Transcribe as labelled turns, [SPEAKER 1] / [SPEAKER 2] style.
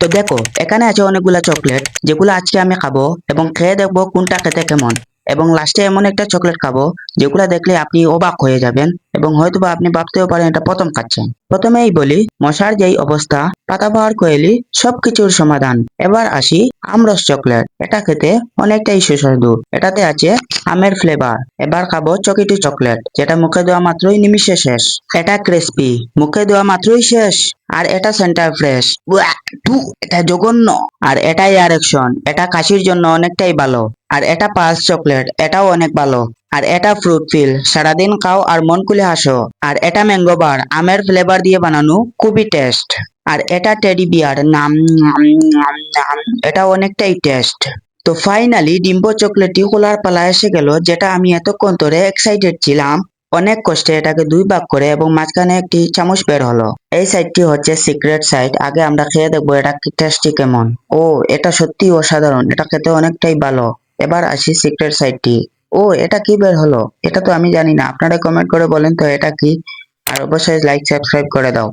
[SPEAKER 1] তো দেখো, এখানে আছে অনেকগুলা চকলেট যেগুলো আজকে আমি খাব এবং খেয়ে দেখব কোনটা খেতে কেমন। এবং লাস্টে এমন একটা চকলেট খাব, যেগুলো দেখলে আপনি অবাক হয়ে যাবেন। এবং হয়তোবা আপনি ভাবতেও পারেন এটা প্রথম খাচ্ছেন। প্রথমেই বলি, মশার যেই অবস্থা, পাতাবাহার, কোয়েলি, সবকিছুর সমাধান। এবার আসি আমরস চকলেট। এটা খেতে অনেকটাই সুস্বাদু। এটাতে আছে আমের ফ্লেভার এবার খাব চকিটি চকলেট, যেটা মুখে দেওয়া মাত্রই নিমিষে শেষ। এটা ক্রিস্পি মুখে দেওয়া মাত্রই শেষ। আর এটা সেন্টার ফ্রেশ এটা জঘন্য। আর এটাই আরেকশন এটা কাশির জন্য অনেকটাই ভালো। আর এটা পালস চকলেট, এটাও অনেক ভালো। আর এটা ফ্রুট ফিল সারাদিন খাও আর মন খুলে হাসো। আর এটা ম্যাঙ্গো বার আমের ফ্লেভার দিয়ে বানানো, খুবই টেস্ট আর এটা টেডি বিয়ার নাম এটা অনেকটাই টেস্ট তো ফাইনালি ডিম্বো চকলেটটি খোলার পালা এসে গেল, যেটা আমি এতক্ষণ ধরে এক্সাইটেড ছিলাম। অনেক কষ্টে এটাকে দুই ভাগ করে এবং মাঝখানে একটি চামচ বের হলো। এই সাইডটি হচ্ছে সিক্রেট সাইড আগে আমরা খেয়ে দেখব এটা টেস্টি কেমন। ও, এটা সত্যি অসাধারণ। এটা খেতে অনেকটাই ভালো। এবার আসি সিক্রেট সাইডটি ও, এটা কি বের হলো? এটা তো আমি জানি না। আপনারা কমেন্ট করে বলেন তো এটা কি? আর অবশ্যই লাইক সাবস্ক্রাইব করে দাও।